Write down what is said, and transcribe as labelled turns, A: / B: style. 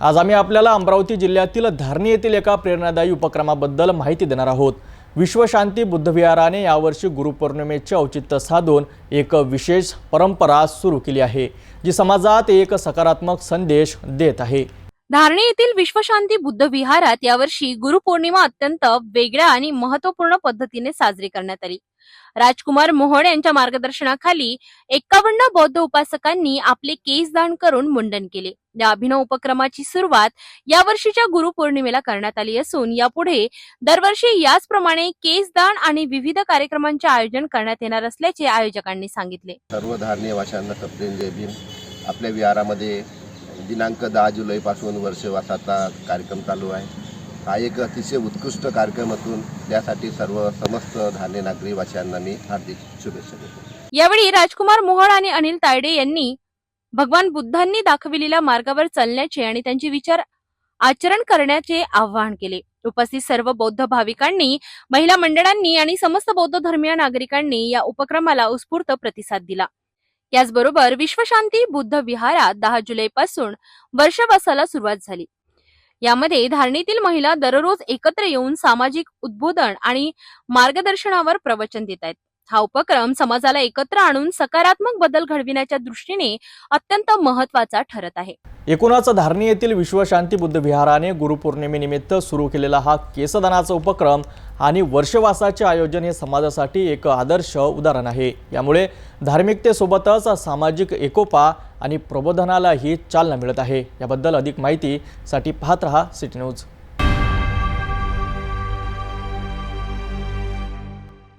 A: आज आम्ही आपल्याला अमरावती जिल्ह्यातील धारणी येथील एका प्रेरणादायी उपक्रमाबद्दल माहिती देणार आहोत. विश्वशांती बुद्धविहाराने यावर्षी गुरुपौर्णिमेचे औचित्य साधून एक विशेष परंपरा सुरू केली आहे जी समाजात एक सकारात्मक संदेश देत आहे.
B: धारणी येथील विश्वशांती बुद्ध विहारात यावर्षी गुरुपौर्णिमा अत्यंत वेगळ्या आणि महत्त्वपूर्ण पद्धतीने साजरी करण्यात आली. राजकुमार मोहन यांच्या मार्गदर्शनाखाली एक्कावन्न बौद्ध उपासकांनी आपले केस दान करून मुंडन केले. या अभिनव उपक्रमाची सुरुवात यावर्षीच्या गुरुपौर्णिमेला करण्यात आली असून यापुढे दरवर्षी याचप्रमाणे केस दान आणि विविध कार्यक्रमांचे आयोजन करण्यात येणार असल्याचे आयोजकांनी सांगितले.
C: सर्व धारणीय वाशांना आपल्या विहारामध्ये दिनांक दहा जुलैपासून वर्षवासाचा कार्यक्रम चालू आहे. हा एक अतिशय उत्कृष्ट कार्यक्रम असून त्यासाठी सर्व समस्त धान्य नागरी वाशांना मी हार्दिक शुभेच्छा देतो.
B: यावेळी राजकुमार मोहळ आणि अनिल तायडे यांनी भगवान बुद्धांनी दाखविलेल्या मार्गावर चालण्याचे आणि त्यांचे विचार आचरण करण्याचे आवाहन केले. उपस्थित सर्व बौद्ध भाविकांनी महिला मंडळांनी आणि समस्त बौद्ध धर्मीय नागरिकांनी या उपक्रमाला उत्स्फूर्त प्रतिसाद दिला. याचबरोबर विश्वशांती बुद्ध विहारात दहा जुलैपासून वर्षवासाला सुरुवात झाली. यामध्ये धारणीतील महिला दररोज एकत्र येऊन सामाजिक उद्बोधन आणि मार्गदर्शनावर प्रवचन देत आहेत. हा उपक्रम समाजाला एकत्र आणून सकारात्मक बदल घडविण्याच्या दृष्टीने अत्यंत महत्त्वाचा ठरत आहे.
A: एकूणच धारणी येथील विश्वशांती बुद्ध विहाराने गुरुपौर्णिमेनिमित्त सुरू केलेला हा केसदानाचा उपक्रम आणि वर्षवासाचे आयोजन हे समाजासाठी एक आदर्श उदाहरण आहे. यामुळे धार्मिकतेसोबतच सामाजिक एकोपा आणि प्रबोधनालाही चालना मिळत आहे. याबद्दल अधिक माहितीसाठी पाहत रहा सिटी न्यूज.